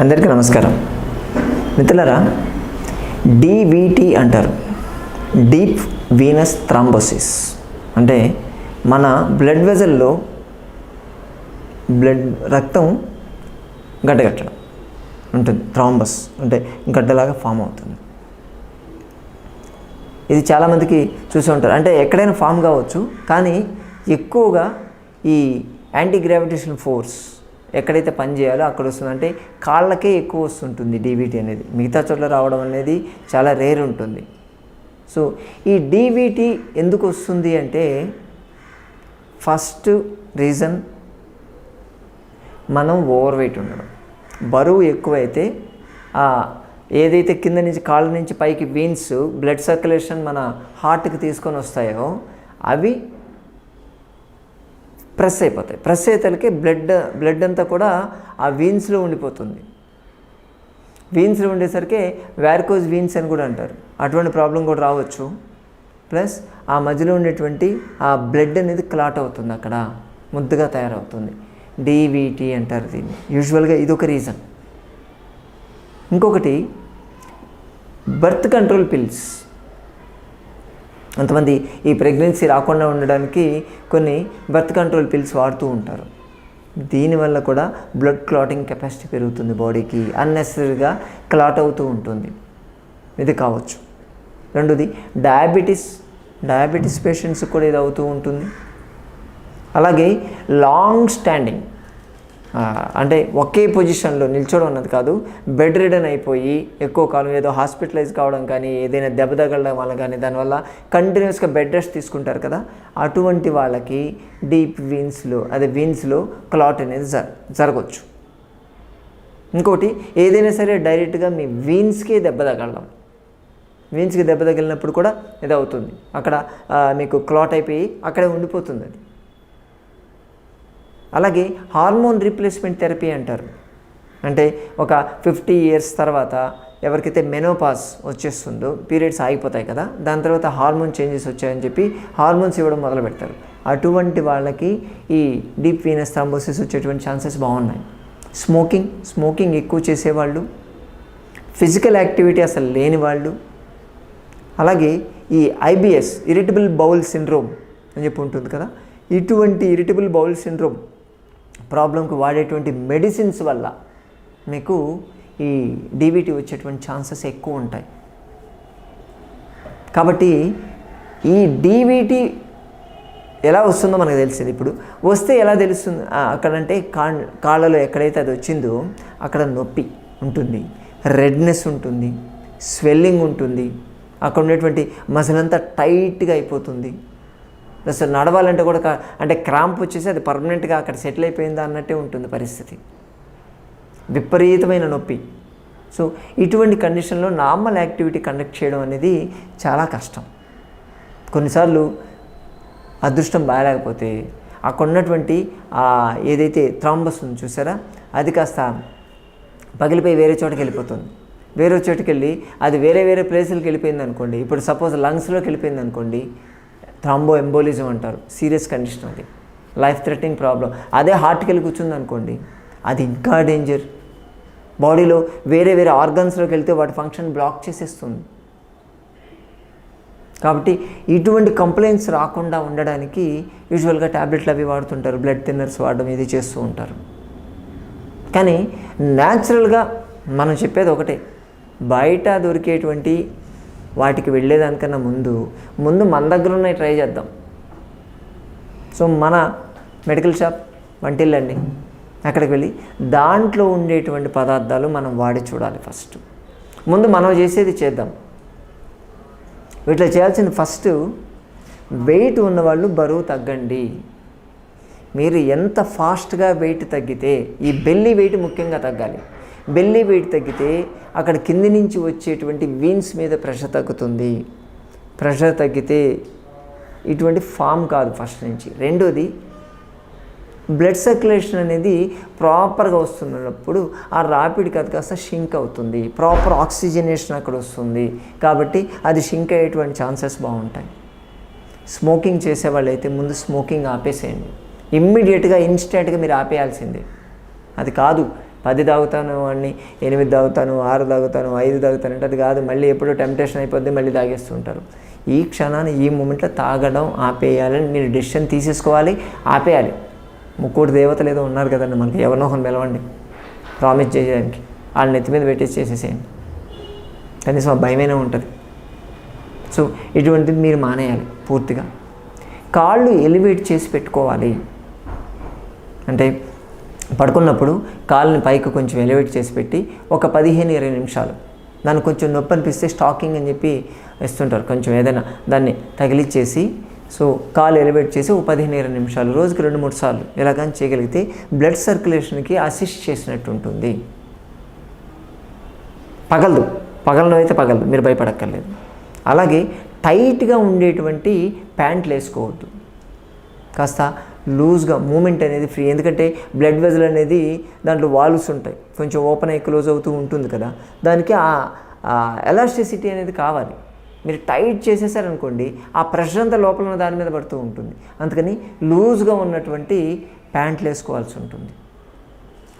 అందరికీ నమస్కారం. మిత్రులరా డివిటి అంటారు. డీప్ వీనస్ థ్రాంబోసిస్ అంటే మన బ్లడ్ వెజల్లో బ్లడ్ రక్తం గడ్డగట్టడం ఉంటుంది. థ్రాంబస్ అంటే గడ్డలాగా ఫామ్ అవుతుంది. ఇది చాలామందికి చూసి ఉంటారు. అంటే ఎక్కడైనా ఫామ్ కావచ్చు. కానీ ఎక్కువగా ఈ యాంటీ గ్రావిటేషన్ ఫోర్స్ ఎక్కడైతే పని చేయాలో అక్కడ వస్తుంది. అంటే కాళ్ళకే ఎక్కువ వస్తుంటుంది డీబీటీ అనేది. మిగతా చోట్ల రావడం అనేది చాలా రేర్ ఉంటుంది. సో ఈ డీబీటీ ఎందుకు వస్తుంది అంటే ఫస్ట్ రీజన్ మనం ఓవర్ వెయిట్ ఉండడం. బరువు ఎక్కువైతే ఏదైతే కింద నుంచి కాళ్ళ నుంచి పైకి వీన్స్ బ్లడ్ సర్క్యులేషన్ మన హార్ట్కి తీసుకొని వస్తాయో అవి ప్రెస్ అయిపోతాయి. ప్రెస్ అయితే బ్లడ్ బ్లడ్ అంతా కూడా ఆ వీన్స్లో ఉండిపోతుంది. వీన్స్లో ఉండేసరికి వ్యార్కోజ్ వీన్స్ అని కూడా అంటారు. అటువంటి ప్రాబ్లం కూడా రావచ్చు. ప్లస్ ఆ మధ్యలో ఉండేటువంటి ఆ బ్లడ్ అనేది క్లాట్ అవుతుంది అక్కడ. ముద్దుగా తయారవుతుంది. డీవీటీ అంటారు దీన్ని. యూజువల్గా ఇదొక రీజన్. ఇంకొకటి బర్త్ కంట్రోల్ పిల్స్. కొంతమంది ఈ ప్రెగ్నెన్సీ రాకుండా ఉండడానికి కొన్ని బర్త్ కంట్రోల్ పిల్స్ వాడుతూ ఉంటారు. దీనివల్ల కూడా బ్లడ్ క్లాటింగ్ కెపాసిటీ పెరుగుతుంది బాడీకి. అన్నెసరీగా క్లాట్ అవుతూ ఉంటుంది. ఇది కావచ్చు. రెండోది డయాబెటీస్ డయాబెటీస్ పేషెంట్స్ కూడా ఇది అవుతూ ఉంటుంది. అలాగే లాంగ్ స్టాండింగ్ అంటే ఒకే పొజిషన్లో నిల్చోడం అన్నది కాదు బెడ్ రిడన్ అయిపోయి ఎక్కువ కాలం ఏదో హాస్పిటలైజ్ కావడం కానీ ఏదైనా దెబ్బ తగలడం వల్ల కానీ దానివల్ల కంటిన్యూస్గా బెడ్ రెస్ట్ తీసుకుంటారు కదా అటువంటి వాళ్ళకి డీప్ వీన్స్లో అదే వీన్స్లో క్లాట్ అనేది జర జరగవచ్చు ఇంకోటి ఏదైనా సరే డైరెక్ట్గా మీ వీన్స్కే దెబ్బ తగలడం. వీన్స్కి దెబ్బ తగిలినప్పుడు కూడా ఇది అవుతుంది అక్కడ మీకు క్లాట్ అయిపోయి అక్కడే ఉండిపోతుంది అది. అలాగే హార్మోన్ రీప్లేస్మెంట్ థెరపీ అంటారు. అంటే ఒక ఫిఫ్టీ ఇయర్స్ తర్వాత ఎవరికైతే మెనోపాస్ వచ్చేస్తుందో పీరియడ్స్ ఆగిపోతాయి కదా దాని తర్వాత హార్మోన్ చేంజెస్ వచ్చాయని చెప్పి హార్మోన్స్ ఇవ్వడం మొదలు పెడతారు. అటువంటి వాళ్ళకి ఈ డీప్ వీనస్ థ్రాంబోసిస్ వచ్చేటువంటి ఛాన్సెస్ బాగున్నాయి. స్మోకింగ్ స్మోకింగ్ ఎక్కువ చేసేవాళ్ళు ఫిజికల్ యాక్టివిటీ అసలు లేని వాళ్ళు అలాగే ఈ ఐబిఎస్ ఇరిటబుల్ బౌల్ సిండ్రోమ్ అని చెప్పి ఉంటుంది కదా ఇటువంటి ఇరిటబుల్ బౌల్ సిండ్రోమ్ ప్రాబ్లంకి వాడేటువంటి మెడిసిన్స్ వల్ల మీకు ఈ డీబీటీ వచ్చేటువంటి ఛాన్సెస్ ఎక్కువ ఉంటాయి. కాబట్టి ఈ డీబీటీ ఎలా వస్తుందో మనకు తెలిసింది ఇప్పుడు. వస్తే ఎలా తెలుస్తుంది? అక్కడంటే కా కాళ్ళలో ఎక్కడైతే అది వచ్చిందో అక్కడ నొప్పి ఉంటుంది రెడ్నెస్ ఉంటుంది స్వెల్లింగ్ ఉంటుంది అక్కడ ఉండేటువంటి మసిల్ అంతా టైట్గా అయిపోతుంది. ప్లస్ నడవాలంటే కూడా అంటే క్రాంప్ వచ్చేసి అది పర్మనెంట్గా అక్కడ సెటిల్ అయిపోయిందా అన్నట్టే ఉంటుంది పరిస్థితి. విపరీతమైన నొప్పి. సో ఇటువంటి కండిషన్లో నార్మల్ యాక్టివిటీ కండక్ట్ చేయడం అనేది చాలా కష్టం. కొన్నిసార్లు అదృష్టం బాగాలేకపోతే అక్కడున్నటువంటి ఏదైతే థ్రాంబస్ ఉంది చూసారా అది కాస్త పగిలిపోయి వేరే చోటకి వెళ్ళిపోతుంది. వేరే చోటుకి వెళ్ళి అది వేరే వేరే ప్లేసులకు వెళ్ళిపోయింది అనుకోండి ఇప్పుడు సపోజ్ లంగ్స్లోకి వెళ్ళిపోయింది అనుకోండి థ్రాంబో ఎంబోలిజం అంటారు. సీరియస్ కండిషన్ అది. లైఫ్ థ్రెటనింగ్ ప్రాబ్లం అదే హార్ట్కి వెళ్ళి కూర్చుంది అనుకోండి అది ఇంకా డేంజర్ బాడీలో వేరే వేరే ఆర్గన్స్లోకి వెళ్తే వాటి ఫంక్షన్ బ్లాక్ చేసేస్తుంది. కాబట్టి ఇటువంటి కంప్లైంట్స్ రాకుండా ఉండడానికి యూజువల్గా ట్యాబ్లెట్లు అవి వాడుతుంటారు. బ్లడ్ థిన్నర్స్ వాడడం ఇది చేస్తూ ఉంటారు. కానీ న్యాచురల్గా మనం చెప్పేది ఒకటే. బయట దొరికేటువంటి వాటికి వెళ్ళేదానికన్నా ముందు ముందు మన దగ్గర ఉన్నాయి ట్రై చేద్దాం. సో మన మెడికల్ షాప్ వంటిల్లండి అక్కడికి వెళ్ళి దాంట్లో ఉండేటువంటి పదార్థాలు మనం వాడి చూడాలి ఫస్ట్ ముందు మనం చేసేది చేద్దాం. వీటిలో చేయాల్సింది ఫస్ట్ వెయిట్ ఉన్నవాళ్ళు బరువు తగ్గండి. మీరు ఎంత ఫాస్ట్గా వెయిట్ తగ్గితే ఈ బెల్లీ వెయిట్ ముఖ్యంగా తగ్గాలి. బెల్లీ వెయిట్ తగ్గితే అక్కడ కింది నుంచి వచ్చేటువంటి వీన్స్ మీద ప్రెషర్ తగ్గుతుంది. ప్రెషర్ తగ్గితే ఇటువంటి ఫామ్ కాదు ఫస్ట్ నుంచి. రెండోది బ్లడ్ సర్క్యులేషన్ అనేది ప్రాపర్గా వస్తున్నప్పుడు ఆ రాపిడ్కి అది కాస్త షింక్ అవుతుంది. ప్రాపర్ ఆక్సిజనేషన్ అక్కడ వస్తుంది. కాబట్టి అది షింక్ అయ్యేటువంటి ఛాన్సెస్ బాగుంటాయి. స్మోకింగ్ చేసే అయితే ముందు స్మోకింగ్ ఆపేసేయండి. ఇమ్మీడియట్గా ఇన్స్టెంట్గా మీరు ఆపేయాల్సిందే. అది కాదు. పది తాగుతాను వాడిని ఎనిమిది తాగుతాను ఆరు తాగుతాను ఐదు తాగుతాను అంటే అది కాదు. మళ్ళీ ఎప్పుడో టెంప్టేషన్ అయిపోద్ది మళ్ళీ తాగేస్తుంటారు. ఈ క్షణాన్ని ఈ మూమెంట్లో తాగడం ఆపేయాలని మీరు డెసిషన్ తీసేసుకోవాలి ఆపేయాలి. ముక్కోటి దేవతలు ఏదో ఉన్నారు కదండి మనకి. ఎవరినో ఒకరిని పిలవండి ప్రామిస్ చేయడానికి. వాళ్ళ నెత్తి మీద పెట్టేసి చేసేసేయండి. కనీసం ఆ భయమైనా ఉంటుంది. సో ఇటువంటిది మీరు మానేయాలి పూర్తిగా. కాళ్ళు ఎలివేట్ చేసి పెట్టుకోవాలి. అంటే పడుకున్నప్పుడు కాళ్ళని పైకి కొంచెం ఎలివేట్ చేసి పెట్టి ఒక పదిహేను ఇరవై నిమిషాలు. దాన్ని కొంచెం నొప్పి అనిపిస్తే స్టాకింగ్ అని చెప్పి ఇస్తుంటారు కొంచెం ఏదైనా దాన్ని తగిలిచ్చేసి. సో కాలు ఎలివేట్ చేసి ఒక పదిహేను ఇరవై నిమిషాలు. రోజుకి రెండు మూడు సార్లు ఇలా చేయగలిగితే బ్లడ్ సర్క్యులేషన్కి అసిస్ట్ చేసినట్టు ఉంటుంది. పగలదు. పగలడం అయితే పగలదు. మీరు భయపడక్కర్లేదు. అలాగే టైట్గా ఉండేటువంటి ప్యాంట్లు వేసుకోవద్దు. కాస్త లూజ్గా మూమెంట్ అనేది ఫ్రీ. ఎందుకంటే బ్లడ్ వెజల్ అనేది దాంట్లో వాల్వ్స్ ఉంటాయి. కొంచెం ఓపెన్ అయ్యి క్లోజ్ అవుతూ ఉంటుంది కదా. దానికి ఆ ఎలాస్టిసిటీ అనేది కావాలి. మీరు టైట్ చేసేసారనుకోండి ఆ ప్రెషర్ అంతా లోపల ఉన్న దాని మీద పడుతూ ఉంటుంది. అందుకని లూజ్గా ఉన్నటువంటి ప్యాంట్లు వేసుకోవాల్సి ఉంటుంది.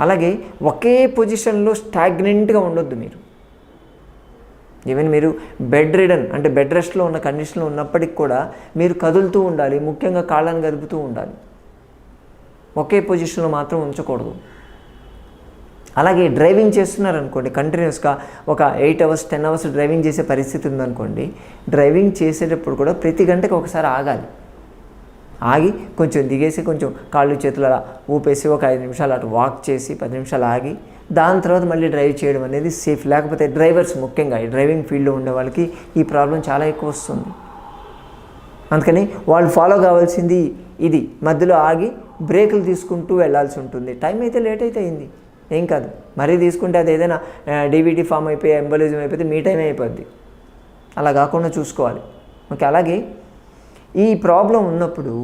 అలాగే ఒకే పొజిషన్లో స్టాగ్నెంట్గా ఉండొద్దు మీరు. ఈవెన్ మీరు బెడ్ రిడన్ అంటే బెడ్ రెస్ట్లో ఉన్న కండిషన్లో ఉన్నప్పటికి కూడా మీరు కదులుతూ ఉండాలి. ముఖ్యంగా కాళ్ళను కదుపుతూ ఉండాలి. ఒకే పొజిషన్లో మాత్రం ఉంచకూడదు. అలాగే డ్రైవింగ్ చేస్తున్నారనుకోండి కంటిన్యూస్గా ఒక eight hours ten hours driving చేసే పరిస్థితి ఉందనుకోండి డ్రైవింగ్ చేసేటప్పుడు కూడా ప్రతి గంటకి ఒకసారి ఆగాలి. ఆగి కొంచెం దిగేసి కొంచెం కాళ్ళు చేతులు అలా ఊపేసి ఒక ఐదు నిమిషాలు అటు వాక్ చేసి పది నిమిషాలు ఆగి దాని తర్వాత మళ్ళీ డ్రైవ్ చేయడం అనేది సేఫ్ లేకపోతే డ్రైవర్స్ ముఖ్యంగా ఈ డ్రైవింగ్ ఫీల్డ్లో ఉండే వాళ్ళకి ఈ ప్రాబ్లం చాలా ఎక్కువ వస్తుంది. అందుకని వాళ్ళు ఫాలో కావాల్సింది ఇది. మధ్యలో ఆగి బ్రేకులు తీసుకుంటూ వెళ్ళాల్సి ఉంటుంది. టైం అయితే లేట్ అయితే అయింది. ఏం కాదు. మరీ తీసుకుంటే అది ఏదైనా డీవీటీ ఫామ్ అయిపోయి ఎంబలిజం అయిపోతే మీ టైం అయిపోద్ది. అలా కాకుండా చూసుకోవాలి. ఓకే అలాగే ఈ ప్రాబ్లం ఉన్నప్పుడు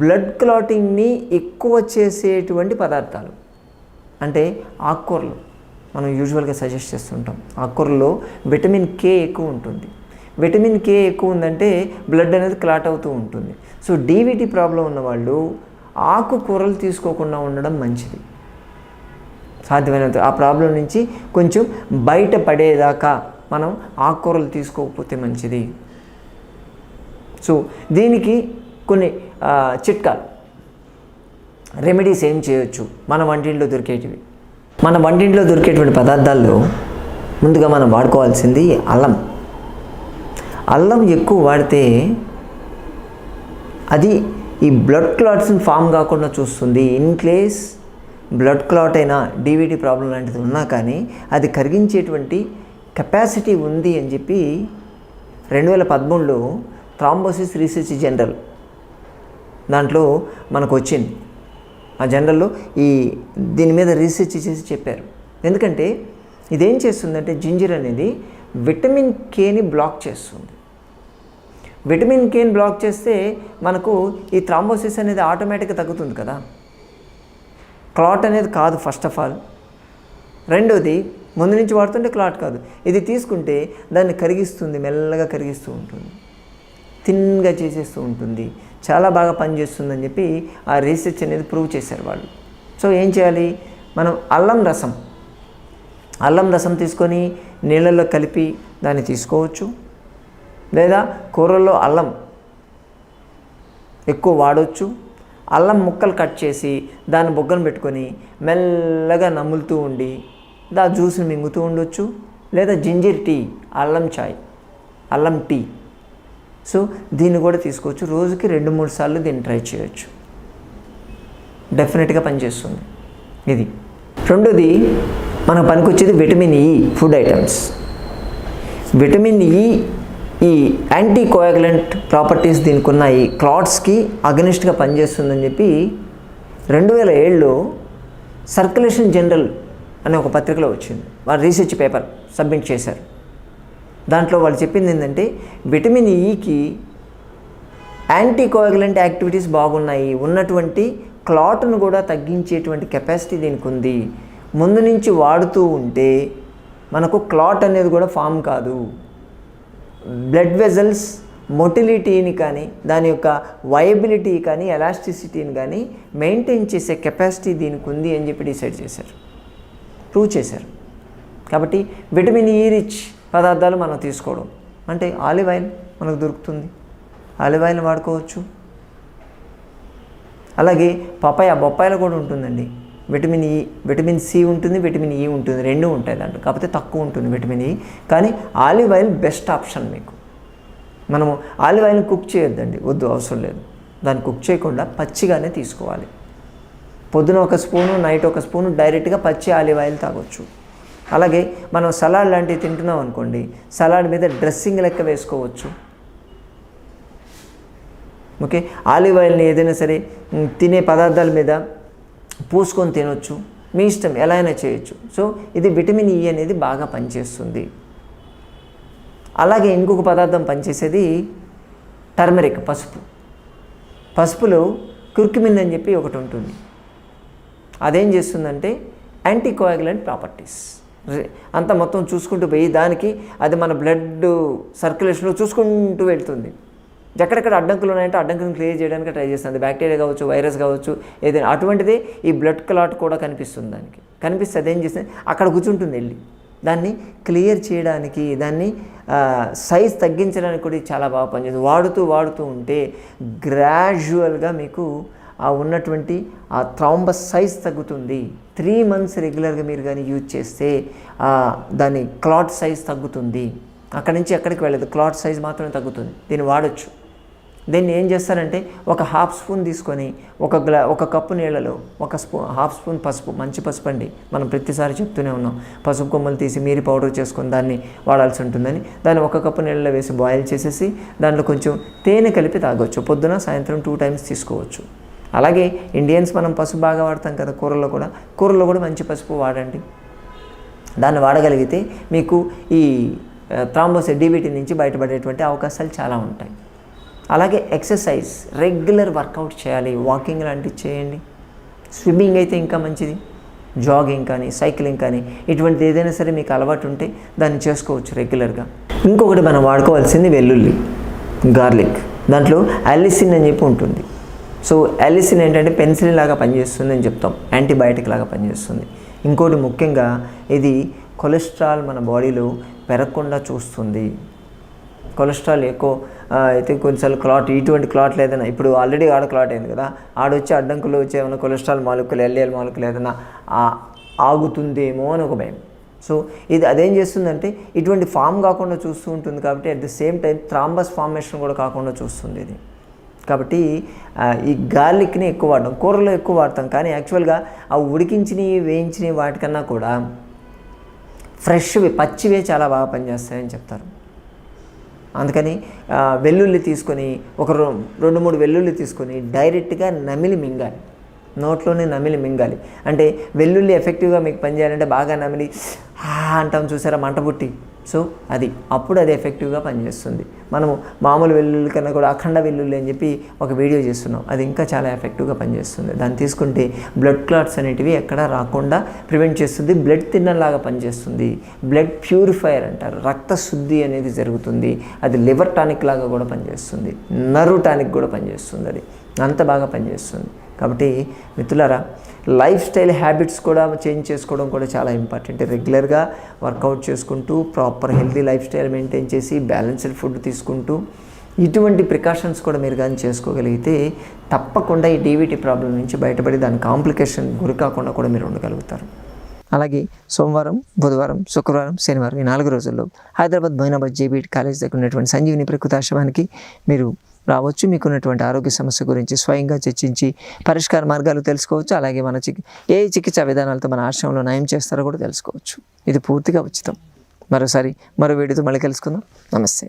బ్లడ్ క్లాటింగ్ని ఎక్కువ చేసేటువంటి పదార్థాలు అంటే ఆకుకూరలు మనం యూజువల్గా సజెస్ట్ చేస్తుంటాం. ఆకుకూరలో విటమిన్ కే ఎక్కువ ఉంటుంది. విటమిన్ కే ఎక్కువ ఉందంటే బ్లడ్ అనేది క్లాట్ అవుతూ ఉంటుంది. సో డీవీటీ ప్రాబ్లం ఉన్నవాళ్ళు ఆకుకూరలు తీసుకోకుండా ఉండడం మంచిది. సాధ్యమైనంత ఆ ప్రాబ్లం నుంచి కొంచెం బయటపడేదాకా మనం ఆకుకూరలు తీసుకోకపోతే మంచిది. సో దీనికి కొన్ని చిట్కాలు. రెమెడీస్ ఏం చేయొచ్చు? మన వంటింట్లో దొరికేటివి. మన వంటింట్లో దొరికేటువంటి పదార్థాల్లో ముందుగా మనం వాడుకోవాల్సింది అల్లం. అల్లం ఎక్కువ వాడితే అది ఈ బ్లడ్ క్లాట్స్ని ఫామ్ కాకుండా చూస్తుంది. ఇన్ కేస్ బ్లడ్ క్లాట్ అయినా డీవీడీ ప్రాబ్లం లాంటిది ఉన్నా కానీ అది కరిగించేటువంటి కెపాసిటీ ఉంది అని చెప్పి రెండు వేల పదమూడులో థ్రాంబోసిస్ రీసెర్చ్ జనరల్ దాంట్లో మనకు వచ్చింది. ఆ జనరల్లో ఈ దీని మీద రీసెర్చ్ చేసి చెప్పారు. ఎందుకంటే ఇదేం చేస్తుందంటే జింజర్ అనేది విటమిన్ కేని బ్లాక్ చేస్తుంది. విటమిన్ కేని బ్లాక్ చేస్తే మనకు ఈ థ్రాంబోసిస్ అనేది ఆటోమేటిక్గా తగ్గుతుంది కదా. క్లాట్ అనేది కాదు ఫస్ట్ ఆఫ్ ఆల్. రెండోది ముందు నుంచి వాడుతుంటే క్లాట్ కాదు. ఇది తీసుకుంటే దాన్ని కరిగిస్తుంది మెల్లగా కరిగిస్తూ ఉంటుంది. థిన్గా చేసేస్తూ ఉంటుంది. చాలా బాగా పనిచేస్తుందని చెప్పి ఆ రీసెర్చ్ అనేది ప్రూవ్ చేశారు వాళ్ళు. సో ఏం చేయాలి? మనం అల్లం రసం అల్లం రసం తీసుకొని నీళ్ళల్లో కలిపి దాన్ని తీసుకోవచ్చు. లేదా కూరల్లో అల్లం ఎక్కువ వాడవచ్చు అల్లం ముక్కలు కట్ చేసి దాన్ని బొగ్గను పెట్టుకొని మెల్లగా నములుతూ ఉండి దా జ్యూస్ని మింగుతూ ఉండొచ్చు. లేదా జింజర్ టీ అల్లం చాయ్ అల్లం టీ. సో దీన్ని కూడా తీసుకోవచ్చు. రోజుకి రెండు మూడు సార్లు దీన్ని ట్రై చేయొచ్చు. డెఫినెట్గా పనిచేస్తుంది. ఇది. రెండోది మనకు పనికొచ్చేది vitamin E food items. Vitamin E E anti coagulant properties దీనికి ఉన్నాయి క్లాట్స్కి అగనిస్ట్గా పనిచేస్తుందని చెప్పి రెండు వేల ఏడులో సర్క్యులేషన్ జనరల్ అనే ఒక పత్రికలో వచ్చింది. వారు రీసెర్చ్ పేపర్ సబ్మిట్ చేశారు. దాంట్లో వాళ్ళు చెప్పింది ఏంటంటే విటమిన్ ఈకి యాంటీ కోయాగులెంట్ యాక్టివిటీస్ బాగున్నాయి. ఉన్నటువంటి క్లాట్ను కూడా తగ్గించేటువంటి కెపాసిటీ దీనికి ఉంది ముందు నుంచి వాడుతూ ఉంటే మనకు క్లాట్ అనేది కూడా ఫామ్ కాదు. బ్లడ్ వెజల్స్ మొటిలిటీని కానీ దాని యొక్క వయబిలిటీ కానీ ఎలాస్టిసిటీని కానీ మెయింటైన్ చేసే కెపాసిటీ దీనికి ఉంది అని చెప్పి డిసైడ్ చేశారు. ప్రూవ్ చేశారు. కాబట్టి విటమిన్ ఈ రిచ్ పదార్థాలు మనం తీసుకోవడం. అంటే ఆలివ్ ఆయిల్ మనకు దొరుకుతుంది. ఆలివ్ ఆయిల్ వాడుకోవచ్చు. అలాగే పపాయ బొప్పాయిలో కూడా ఉంటుందండి. విటమిన్ ఈ విటమిన్ సి ఉంటుంది విటమిన్ ఈ ఉంటుంది రెండు ఉంటాయి దాంట్లో. కాకపోతే తక్కువ ఉంటుంది విటమిన్ ఈ. కానీ ఆలివ్ ఆయిల్ బెస్ట్ ఆప్షన్ మీకు. మనము ఆలివ్ ఆయిల్ని కుక్ చేయొద్దండి వద్దు అవసరం లేదు. దాన్ని కుక్ చేయకుండా పచ్చిగానే తీసుకోవాలి. పొద్దున ఒక స్పూను నైట్ ఒక స్పూను డైరెక్ట్గా పచ్చి ఆలివ్ ఆయిల్ తాగొచ్చు. అలాగే మనం సలాడ్ లాంటివి తింటున్నాం అనుకోండి సలాడ్ మీద డ్రెస్సింగ్ లెక్క వేసుకోవచ్చు. ఓకే? ఆలివ్ ఆయిల్ని ఏదైనా సరే తినే పదార్థాల మీద పూసుకొని తినొచ్చు. మీ ఇష్టం ఎలా అయినా చేయొచ్చు. సో ఇది విటమిన్ ఈ అనేది బాగా పనిచేస్తుంది. అలాగే ఇంకొక పదార్థం పనిచేసేది టర్మరిక్ పసుపు. పసుపులో కుర్కుమిన్ అని చెప్పి ఒకటి ఉంటుంది. అదేం చేస్తుందంటే యాంటీకోయాగులెంట్ ప్రాపర్టీస్. అంతా మొత్తం చూసుకుంటూ పోయి దానికి అది మన బ్లడ్ సర్క్యులేషన్లో చూసుకుంటూ వెళ్తుంది. ఎక్కడెక్కడ అడ్డంకులు ఉన్నాయంటే అడ్డంకులను క్లియర్ చేయడానికి ట్రై చేస్తుంది బ్యాక్టీరియా కావచ్చు వైరస్ కావచ్చు ఏదైనా అటువంటిది ఈ బ్లడ్ క్లాట్ కూడా కనిపిస్తుంది దానికి. కనిపిస్తే అదేం చేస్తుంది? అక్కడ కూర్చుంటుంది వెళ్ళి. దాన్ని క్లియర్ చేయడానికి దాన్ని సైజ్ తగ్గించడానికి కూడా చాలా బాగా పనిచేస్తుంది. వాడుతూ వాడుతూ ఉంటే గ్రాడ్యువల్గా మీకు ఆ ఉన్నటువంటి ఆ థ్రాంబస్ సైజ్ తగ్గుతుంది. త్రీ మంత్స్ రెగ్యులర్గా మీరు కానీ యూజ్ చేస్తే దాని క్లాట్ సైజ్ తగ్గుతుంది. అక్కడి నుంచి ఎక్కడికి వెళ్ళదు. క్లాట్ సైజ్ మాత్రమే తగ్గుతుంది. దీన్ని వాడచ్చు. దీన్ని ఏం చేస్తారంటే ఒక హాఫ్ స్పూన్ తీసుకొని ఒక గ్లా ఒక కప్పు నీళ్ళలో ఒక స్పూన్ హాఫ్ స్పూన్ పసుపు మంచి పసుపు అండి. మనం ప్రతిసారి చెప్తూనే ఉన్నాం. పసుపు కొమ్మలు తీసి మీరి పౌడర్ చేసుకొని దాన్ని వాడాల్సి ఉంటుందని. దాన్ని ఒక కప్పు నీళ్ళలో వేసి బాయిల్ చేసేసి దాంట్లో కొంచెం తేనె కలిపి తాగొచ్చు. పొద్దున సాయంత్రం టూ టైమ్స్ తీసుకోవచ్చు. అలాగే ఇండియన్స్ మనం పసుపు బాగా వాడతాం కదా కూరల్లో కూడా. కూరల్లో కూడా మంచి పసుపు వాడండి. దాన్ని వాడగలిగితే మీకు ఈ థ్రాంబోస్ డీబీటీ నుంచి బయటపడేటువంటి అవకాశాలు చాలా ఉంటాయి. అలాగే ఎక్సర్సైజ్ రెగ్యులర్ వర్కౌట్ చేయాలి. వాకింగ్ లాంటివి చేయండి. స్విమ్మింగ్ అయితే ఇంకా మంచిది. జాగింగ్ కానీ సైక్లింగ్ కానీ ఇటువంటిది ఏదైనా సరే మీకు అలవాటు ఉంటే దాన్ని చేసుకోవచ్చు రెగ్యులర్గా. ఇంకొకటి మనం వాడుకోవాల్సింది వెల్లుల్లి గార్లిక్. దాంట్లో అలిసిన్ అని చెప్పి ఉంటుంది. సో అలిసిన్ ఏంటంటే పెన్సిల్ లాగా పనిచేస్తుంది అని చెప్తాం. యాంటీబయాటిక్ లాగా పనిచేస్తుంది. ఇంకోటి ముఖ్యంగా ఇది కొలెస్ట్రాల్ మన బాడీలో పెరగకుండా చూస్తుంది. కొలెస్ట్రాల్ ఎక్కువ అయితే కొన్నిసార్లు క్లాట్ ఇటువంటి క్లాట్లు ఏదైనా ఇప్పుడు ఆల్రెడీ ఆడ క్లాట్ అయింది కదా ఆడొచ్చి అడ్డంకులు వచ్చే ఏమైనా కొలెస్ట్రాల్ మాలిక్యులు ఎల్డిఎల్ మాలిక్యులు ఏదైనా ఆగుతుందేమో అని ఒక భయం. సో ఇది అదేం చేస్తుందంటే ఇటువంటి ఫామ్ కాకుండా చూస్తూ ఉంటుంది కాబట్టి at the same time thrombus formation కూడా కాకుండా చూస్తుంది ఇది. కాబట్టి ఈ గార్లిక్ని ఎక్కువ వాడడం కూరలో ఎక్కువ వాడతాం కానీ యాక్చువల్గా ఆ ఉడికించినవి వేయించినవి వాటికన్నా కూడా ఫ్రెష్వి పచ్చివే చాలా బాగా పనిచేస్తాయని చెప్తారు. అందుకని వెల్లుల్లి తీసుకొని ఒక రెండు మూడు వెల్లుల్లి తీసుకొని డైరెక్ట్గా నమిలి మింగాలి. నోట్లోనే నమిలి మింగాలి. అంటే వెల్లుల్లి ఎఫెక్టివ్గా మీకు పనిచేయాలంటే బాగా నమిలి అంటాం చూసారా మంట పుట్టి. సో అది అప్పుడు అది ఎఫెక్టివ్గా పనిచేస్తుంది. మనము మామూలు వెల్లుల్లి కన్నా కూడా అఖండ వెల్లుల్లి అని చెప్పి ఒక వీడియో చేస్తున్నాం. అది ఇంకా చాలా ఎఫెక్టివ్గా పనిచేస్తుంది. దాన్ని తీసుకుంటే బ్లడ్ క్లాట్స్ అనేటివి ఎక్కడా రాకుండా ప్రివెంట్ చేస్తుంది. బ్లడ్ తిన్నలాగా పనిచేస్తుంది. బ్లడ్ ప్యూరిఫైయర్ అంటారు. రక్త శుద్ధి అనేది జరుగుతుంది. అది లివర్ టానిక్ లాగా కూడా పనిచేస్తుంది. నర్వ్ టానిక్ కూడా పనిచేస్తుంది. అది అంత బాగా పనిచేస్తుంది. కాబట్టి మిత్రులారా లైఫ్ స్టైల్ హ్యాబిట్స్ కూడా చేంజ్ చేసుకోవడం కూడా చాలా ఇంపార్టెంట్ రెగ్యులర్గా వర్కౌట్ చేసుకుంటూ proper healthy life style maintain చేసి బ్యాలెన్స్డ్ ఫుడ్ తీసుకుంటూ ఇటువంటి ప్రికాషన్స్ కూడా మీరు కానీ చేసుకోగలిగితే తప్పకుండా ఈ డీవీటీ ప్రాబ్లం నుంచి బయటపడి దాని కాంప్లికేషన్ గురి కాకుండా కూడా మీరు ఉండగలుగుతారు. అలాగే సోమవారం బుధవారం శుక్రవారం శనివారం ఈ నాలుగు రోజుల్లో హైదరాబాద్ మైనాబాద్ జేబీటీ కాలేజ్ దగ్గర ఉన్నటువంటి సంజీవిని ప్రకృతాశ్రమానికి మీరు రావచ్చు. మీకున్నటువంటి ఆరోగ్య సమస్య గురించి స్వయంగా చర్చించి పరిష్కార మార్గాలు తెలుసుకోవచ్చు. అలాగే మన చికి ఏ చికిత్సా విధానాలతో మన ఆశ్రమంలో నయం చేస్తారో కూడా తెలుసుకోవచ్చు. ఇది పూర్తిగా ఉచితం. మరోసారి మరో వీడియోతో మళ్ళీ కలుసుకుందాం. నమస్తే.